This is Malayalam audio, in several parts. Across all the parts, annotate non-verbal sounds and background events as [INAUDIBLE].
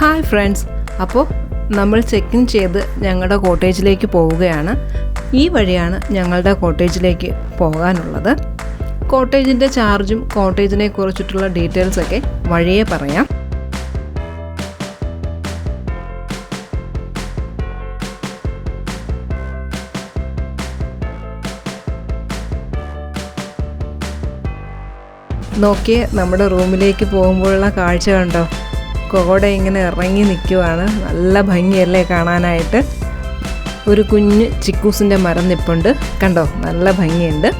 Hi friends. അപ്പോൾ നമ്മൾ ചെക്ക് ഇൻ ചെയ്ത് ഞങ്ങളുടെ കോട്ടേജിലേക്ക് പോവുകയാണ്. ഈ വഴിയാണ് ഞങ്ങളുടെ കോട്ടേജിലേക്ക് പോകാനുള്ളത്. കോട്ടേജിന്റെ ചാർജും കോട്ടേജിനെ കുറിച്ചിട്ടുള്ള ഡീറ്റെയിൽസൊക്കെ വഴിയെ പറയാം. നോക്കിയേ നമ്മുടെ റൂമിലേക്ക് പോകുമ്പോഴുള്ള കാഴ്ച കണ്ടോ? കോട ഇങ്ങനെ ഇറങ്ങി നിൽക്കുവാണ് നല്ല ഭംഗിയല്ലേ കാണാനായിട്ട്. ഒരു കുഞ്ഞ് ചിക്കൂസിന്റെ മരം നിപ്പുണ്ട്. കണ്ടോ? നല്ല ഭംഗിയുണ്ട്.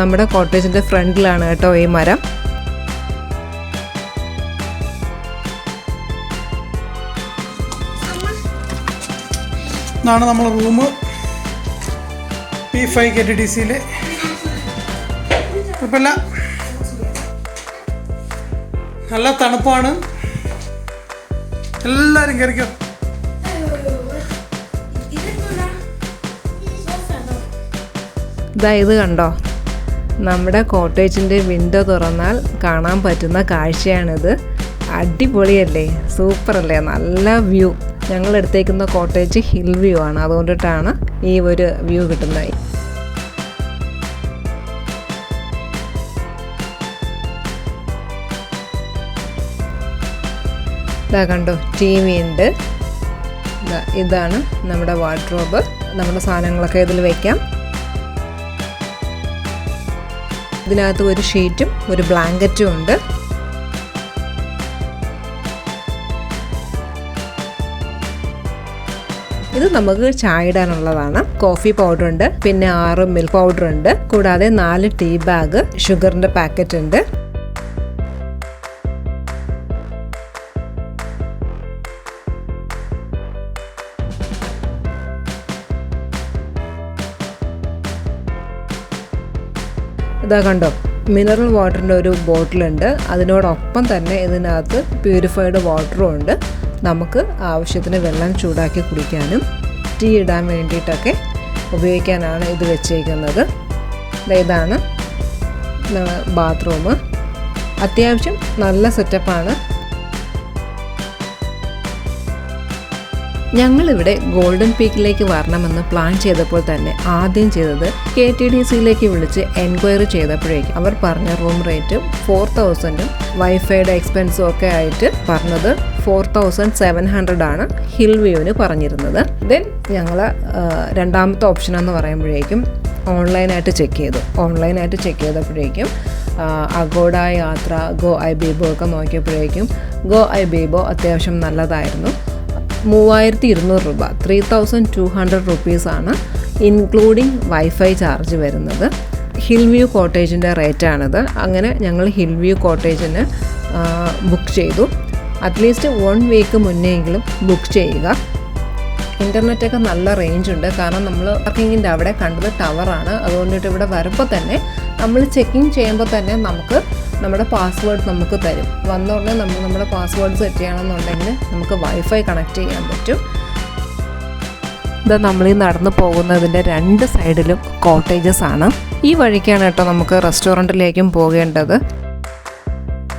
നമ്മുടെ കോട്ടേജിന്റെ ഫ്രണ്ടിലാണ് കേട്ടോ ഈ മരം. ഇതാണ് നമ്മളെ room. P five K T D സിയിൽ കുഴപ്പമില്ല. നല്ല തണുപ്പാണ്. എല്ലാവരും കയറിക്കോ ഇത് കണ്ടോ? നമ്മുടെ കോട്ടേജിന്റെ വിൻഡോ തുറന്നാൽ കാണാൻ പറ്റുന്ന കാഴ്ചയാണിത്. അടിപൊളിയല്ലേ? സൂപ്പറല്ലേ? നല്ല വ്യൂ. ഞങ്ങൾ എടുത്തേക്കുന്ന കോട്ടേജ് ഹിൽ വ്യൂ ആണ്. അതുകൊണ്ടിട്ടാണ് ഈ ഒരു വ്യൂ കിട്ടുന്നത്. ഇതാ കണ്ടോ ടി വി ഉണ്ട് ഇതാണ് നമ്മുടെ വാർഡ്രോബ്. നമ്മുടെ സാധനങ്ങളൊക്കെ ഇതിൽ വയ്ക്കാം ഇതിനകത്ത് ഒരു ഷീറ്റും ഒരു ബ്ലാങ്കറ്റും ഉണ്ട്. ഇത് നമുക്ക് ചായ ഇടാനുള്ളതാണ് കോഫി പൗഡർ ഉണ്ട് പിന്നെ ആറ് മിൽക്ക് പൗഡർ ഉണ്ട് കൂടാതെ നാല് ടീ ബാഗ് ഷുഗറിന്റെ പാക്കറ്റ് ഉണ്ട് ഇതാ കണ്ടോ മിനറൽ വാട്ടറിന്റെ ഒരു ബോട്ടിലുണ്ട് അതിനോടൊപ്പം തന്നെ ഇതിനകത്ത് പ്യൂരിഫൈഡ് വാട്ടറും ഉണ്ട്. നമുക്ക് ആവശ്യത്തിന് വെള്ളം ചൂടാക്കി കുടിക്കാനും ടീ ഇടാൻ വേണ്ടിയിട്ടൊക്കെ ഉപയോഗിക്കാനാണ് ഇത് വെച്ചേക്കുന്നത്. ഇതാണ് ബാത്റൂം അത്യാവശ്യം നല്ല സെറ്റപ്പാണ് ഞങ്ങളിവിടെ ഗോൾഡൻ പീക്കിലേക്ക് വരണമെന്ന് പ്ലാൻ ചെയ്തപ്പോൾ തന്നെ ആദ്യം ചെയ്തത് കെ ടി ഡി സിയിലേക്ക് വിളിച്ച് എൻക്വയറി ചെയ്തപ്പോഴേക്കും അവർ പറഞ്ഞ റൂം റേറ്റ് ഫോർ തൗസൻഡും വൈഫൈയുടെ എക്സ്പെൻസും ഒക്കെ ആയിട്ട് പറഞ്ഞത് ഫോർ തൗസൻഡ് സെവൻ ഹൺഡ്രഡ് ആണ് ഹിൽ വ്യൂവിന് പറഞ്ഞിരുന്നത്. ദെൻ ഞങ്ങൾ രണ്ടാമത്തെ ഓപ്ഷൻ എന്ന് പറയുമ്പോഴേക്കും ഓൺലൈനായിട്ട് ചെക്ക് ചെയ്തു. ഓൺലൈനായിട്ട് ചെക്ക് ചെയ്തപ്പോഴേക്കും അഗോഡ യാത്ര ഗോ ഐ ബീബോ ഒക്കെ നോക്കിയപ്പോഴേക്കും ഗോ ഐ ബീബോ അത്യാവശ്യം നല്ലതായിരുന്നു. മൂവായിരത്തി ഇരുന്നൂറ് രൂപ ത്രീ തൗസൻഡ് ടു ഹൺഡ്രഡ് റുപ്പീസാണ് ഇൻക്ലൂഡിങ് വൈഫൈ ചാർജ് വരുന്നത്. ഹിൽ വ്യൂ കോട്ടേജിന്റെ റേറ്റാണിത് അങ്ങനെ ഞങ്ങൾ ഹിൽ വ്യൂ കോട്ടേജിന് ബുക്ക് ചെയ്തു. അറ്റ്ലീസ്റ്റ് വൺ വീക്ക് മുന്നെയെങ്കിലും ബുക്ക് ചെയ്യുക. ഇന്റർനെറ്റൊക്കെ നല്ല റേഞ്ച് ഉണ്ട്. കാരണം നമ്മൾ പാർക്കിങ്ങിന്റെ അവിടെ കണ്ടത് ടവറാണ് അതുകൊണ്ടിട്ട് ഇവിടെ വരുമ്പോൾ തന്നെ നമ്മൾ ചെക്കിങ് ചെയ്യുമ്പോൾ തന്നെ നമുക്ക് നമ്മുടെ പാസ്വേഡ് നമുക്ക് തരും. വന്ന ഉടനെ നമ്മൾ നമ്മുടെ പാസ്വേഡ് സെറ്റ് ചെയ്യണമെന്നുണ്ടെങ്കിൽ നമുക്ക് വൈഫൈ കണക്ട് ചെയ്യാൻ പറ്റും. ഇത് നമ്മൾ ഈ നടന്നു പോകുന്നതിന്റെ രണ്ട് സൈഡിലും കോട്ടേജസ് ആണ്. ഈ വഴിക്കാണ് കേട്ടോ നമുക്ക് റെസ്റ്റോറന്റിലേക്കും പോകേണ്ടത്.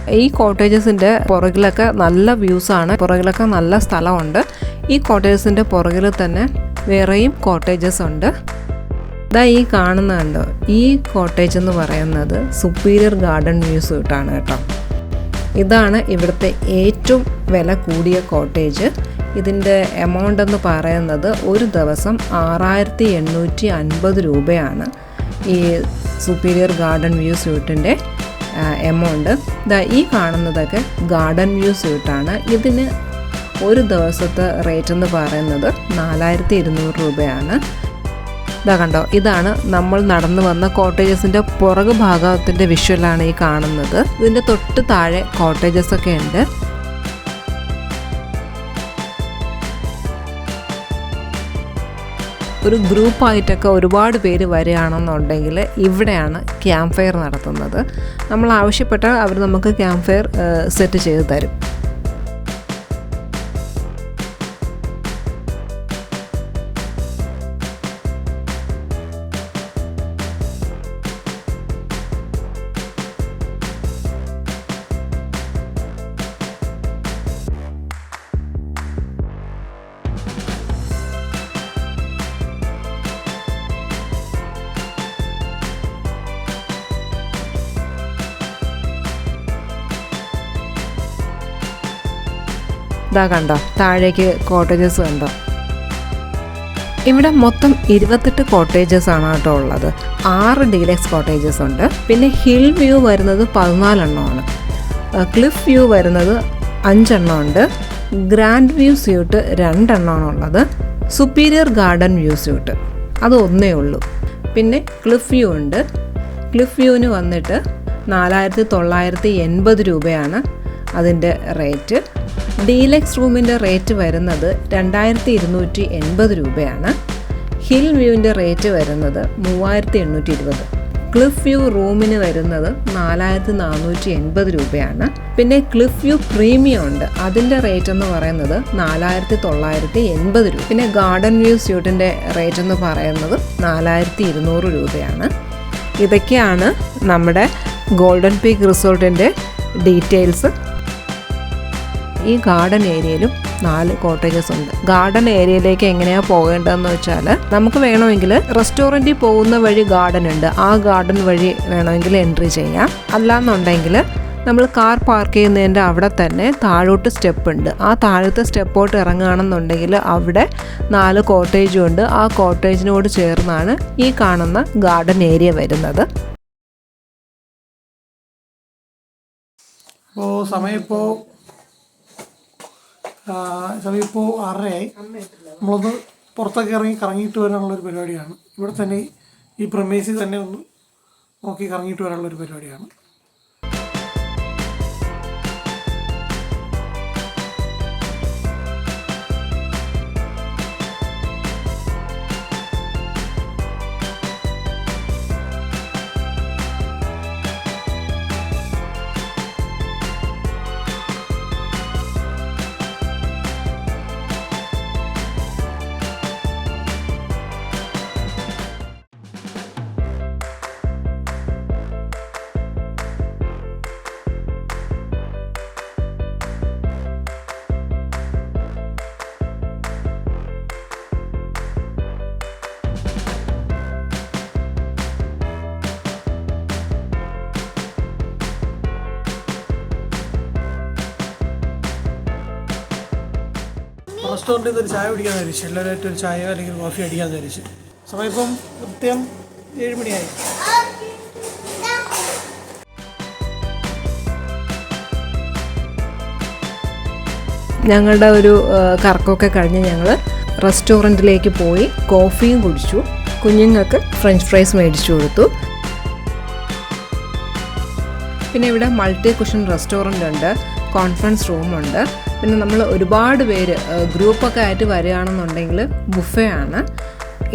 ഈ കോട്ടേജസിന്റെ പുറകിലൊക്കെ നല്ല വ്യൂസ് ആണ്. പുറകിലൊക്കെ നല്ല സ്ഥലമുണ്ട്. ഈ കോട്ടേജസിന്റെ പുറകിൽ തന്നെ വേറെയും കോട്ടേജസ് ഉണ്ട്. ഇതാ ഈ കാണുന്ന കണ്ടോ ഈ കോട്ടേജ് എന്ന് പറയുന്നത് സുപ്പീരിയർ ഗാർഡൻ വ്യൂസ് കിട്ടാണ് കേട്ടോ. ഇതാണ് ഇവിടുത്തെ ഏറ്റവും വില കൂടിയ കോട്ടേജ് ഇതിന്റെ എമൗണ്ട് എന്ന് പറയുന്നത് ഒരു ദിവസം ആറായിരത്തി എണ്ണൂറ്റി അൻപത് രൂപയാണ് ഈ സുപ്പീരിയർ ഗാർഡൻ വ്യൂ സ്യൂട്ടിന്റെ എമൗണ്ട് ദാ ഈ കാണുന്നതൊക്കെ ഗാർഡൻ വ്യൂ സ്യൂട്ടാണ് ഇതിന് ഒരു ദിവസത്തെ റേറ്റ് എന്ന് പറയുന്നത് നാലായിരത്തി ഇരുന്നൂറ് രൂപയാണ്. ഇതാ കണ്ടോ ഇതാണ് നമ്മൾ നടന്നു വന്ന കോട്ടേജസിന്റെ പുറകു ഭാഗത്തിന്റെ വിഷ്വലാണ് ഈ കാണുന്നത്. ഇതിന്റെ തൊട്ട് താഴെ കോട്ടേജസ് ഒക്കെ ഉണ്ട്. ഒരു ഗ്രൂപ്പായിട്ടൊക്കെ ഒരുപാട് പേര് വരികയാണെന്നുണ്ടെങ്കിൽ ഇവിടെയാണ് ക്യാമ്പ് ഫയർ നടത്തുന്നത്. നമ്മൾ ആവശ്യപ്പെട്ടാൽ അവർ നമുക്ക് ക്യാമ്പ് ഫയർ സെറ്റ് ചെയ്ത് തരും. ഇതാ കണ്ടോ താഴേക്ക് കോട്ടേജസ് കണ്ടോ. ഇവിടെ മൊത്തം ഇരുപത്തെട്ട് കോട്ടേജസ് ആണ് കേട്ടോ ഉള്ളത്. ആറ് ഡീലക്സ് കോട്ടേജസ് ഉണ്ട്. പിന്നെ ഹിൽ വ്യൂ വരുന്നത് പതിനാലെണ്ണമാണ് ക്ലിഫ് വ്യൂ വരുന്നത് അഞ്ചെണ്ണം ഉണ്ട്. ഗ്രാൻഡ് വ്യൂ സ്യൂട്ട് രണ്ടെണ്ണമാണ് ഉള്ളത്. Superior garden view suite. അത് ഒന്നേ ഉള്ളൂ. പിന്നെ ക്ലിഫ് വ്യൂ ഉണ്ട്. ക്ലിഫ് വ്യൂവിന് വന്നിട്ട് നാലായിരത്തി തൊള്ളായിരത്തി എൺപത് രൂപയാണ് അതിന്റെ റേറ്റ്. ഡീലക്സ് റൂമിന്റെ റേറ്റ് വരുന്നത് രണ്ടായിരത്തി ഇരുന്നൂറ്റി എൺപത് രൂപയാണ്. ഹിൽ വ്യൂവിന്റെ റേറ്റ് വരുന്നത് മൂവായിരത്തി എണ്ണൂറ്റി ഇരുപത് ക്ലിഫ് വ്യൂ റൂമിന് വരുന്നത് നാലായിരത്തി നാനൂറ്റി എൺപത് രൂപയാണ്. പിന്നെ ക്ലിഫ് വ്യൂ പ്രീമിയം ഉണ്ട്. അതിന്റെ റേറ്റ് എന്ന് പറയുന്നത് നാലായിരത്തി തൊള്ളായിരത്തി എൺപത് രൂപ. പിന്നെ ഗാർഡൻ വ്യൂ സ്യൂട്ടിന്റെ റേറ്റ് എന്ന് പറയുന്നത് നാലായിരത്തി ഇരുന്നൂറ് രൂപയാണ്. ഇതൊക്കെയാണ് നമ്മുടെ ഗോൾഡൻ പീക്ക് റിസോർട്ടിന്റെ ഡീറ്റെയിൽസ്. ഈ ഗാർഡൻ ഏരിയയിലും നാല് കോട്ടേജസ് ഉണ്ട്. ഗാർഡൻ ഏരിയയിലേക്ക് എങ്ങനെയാണ് പോകേണ്ടതെന്ന് വെച്ചാൽ നമുക്ക് വേണമെങ്കിൽ റെസ്റ്റോറന്റിൽ പോകുന്ന വഴി ഗാർഡൻ ഉണ്ട്. ആ ഗാർഡൻ വഴി വേണമെങ്കിൽ എൻട്രി ചെയ്യാം. അല്ലാന്നുണ്ടെങ്കിൽ നമ്മൾ കാർ പാർക്ക് ചെയ്യുന്നതിന്റെ അവിടെ തന്നെ താഴോട്ട് സ്റ്റെപ്പ് ഉണ്ട്. ആ താഴത്തെ സ്റ്റെപ്പോട്ട് ഇറങ്ങുകയാണെന്നുണ്ടെങ്കിൽ അവിടെ നാല് കോട്ടേജും ഉണ്ട്. ആ കോട്ടേജിനോട് ചേർന്നാണ് ഈ കാണുന്ന ഗാർഡൻ ഏരിയ വരുന്നത്. അപ്പോൾ സമയം ഇപ്പോൾ സമയം ഇപ്പോൾ ആറരയായി. നമ്മളൊന്ന് പുറത്തൊക്കെ ഇറങ്ങി കറങ്ങിയിട്ട് വരാനുള്ള ഒരു പരിപാടിയാണ്. ഇവിടെ തന്നെ ഈ പ്രമേസിൽ തന്നെ ഒന്ന് നോക്കി കറങ്ങിയിട്ട് വരാനുള്ള ഒരു പരിപാടിയാണ്. റെസ്റ്റോറന്റിൽ നിന്ന് ഒരു ചായ കുടിക്കാൻ വിചാരിച്ചു എല്ലാവരുമായിട്ട് ഒരു ചായ അല്ലെങ്കിൽ കോഫി അടിക്കാൻ വിചാരിച്ചു സമയം ഇപ്പം കൃത്യം ഏഴ് മണിയായി. ഞങ്ങളുടെ ഒരു കറക്കമൊക്കെ കഴിഞ്ഞ് ഞങ്ങൾ റെസ്റ്റോറന്റിലേക്ക് പോയി കോഫിയും കുടിച്ചു. കുഞ്ഞുങ്ങൾക്ക് ഫ്രഞ്ച് ഫ്രൈസ് മേടിച്ചു കൊടുത്തു. പിന്നെ ഇവിടെ മൾട്ടി കുഷൻ റെസ്റ്റോറന്റ് ഉണ്ട് കോൺഫറൻസ് റൂമുണ്ട്. പിന്നെ നമ്മൾ ഒരുപാട് പേര് ഗ്രൂപ്പൊക്കെ ആയിട്ട് വരികയാണെന്നുണ്ടെങ്കിൽ ബുഫേ ആണ്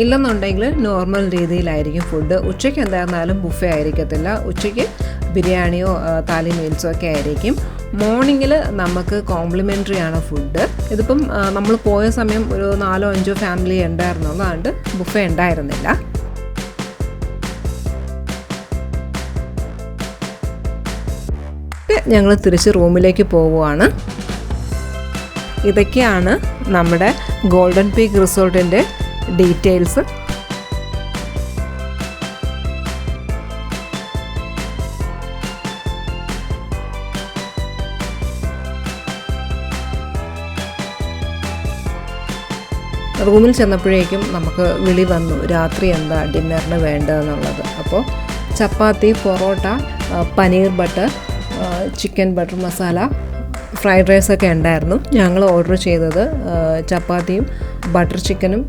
ഇല്ലെന്നുണ്ടെങ്കിൽ നോർമൽ രീതിയിലായിരിക്കും ഫുഡ്. ഉച്ചയ്ക്ക് എന്തായിരുന്നാലും ബുഫേ ആയിരിക്കത്തില്ല. ഉച്ചയ്ക്ക് ബിരിയാണിയോ താലി മീൽസോ ഒക്കെ ആയിരിക്കും. മോർണിംഗിൽ നമുക്ക് കോംപ്ലിമെന്ററി ആണ് ഫുഡ്. ഇതിപ്പം നമ്മൾ പോയ സമയം ഒരു നാലോ അഞ്ചോ ഫാമിലി ഉണ്ടായിരുന്നുള്ളൂ അതുകൊണ്ട് ബുഫേ ഉണ്ടായിരുന്നില്ല. ഞങ്ങൾ തിരിച്ച് റൂമിലേക്ക് പോവുകയാണ് ഇതൊക്കെയാണ് നമ്മുടെ ഗോൾഡൻ പീക്ക് റിസോർട്ടിന്റെ ഡീറ്റെയിൽസ് റൂമിൽ ചെന്നപ്പോഴേക്കും നമുക്ക് വിളി വന്നു രാത്രി എന്താ ഡിന്നറിന് വേണ്ടതെന്നുള്ളത്. അപ്പോൾ chapati parotta paneer butter chicken butter masala fried റൈസൊക്കെ ഉണ്ടായിരുന്നു. ഞങ്ങൾ ഓർഡർ ചെയ്തത് ചപ്പാത്തിയും ബട്ടർ ചിക്കനും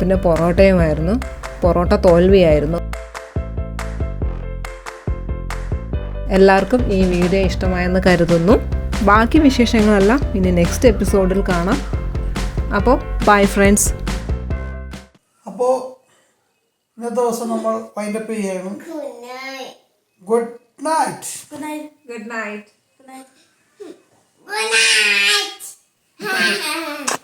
പിന്നെ പൊറോട്ടയുമായിരുന്നു പൊറോട്ട തോൽവിയായിരുന്നു എല്ലാവർക്കും ഈ വീഡിയോ ഇഷ്ടമായെന്ന് കരുതുന്നു. ബാക്കി വിശേഷങ്ങളെല്ലാം ഇനി നെക്സ്റ്റ് എപ്പിസോഡിൽ കാണാം. അപ്പോൾ ബൈ ഫ്രണ്ട്സ് അപ്പോൾ ഇന്നത്തെ ദിവസം നമ്മൾ വൈൻഡപ്പ് ചെയ്യാണ്. Good night good night Good night. [LAUGHS]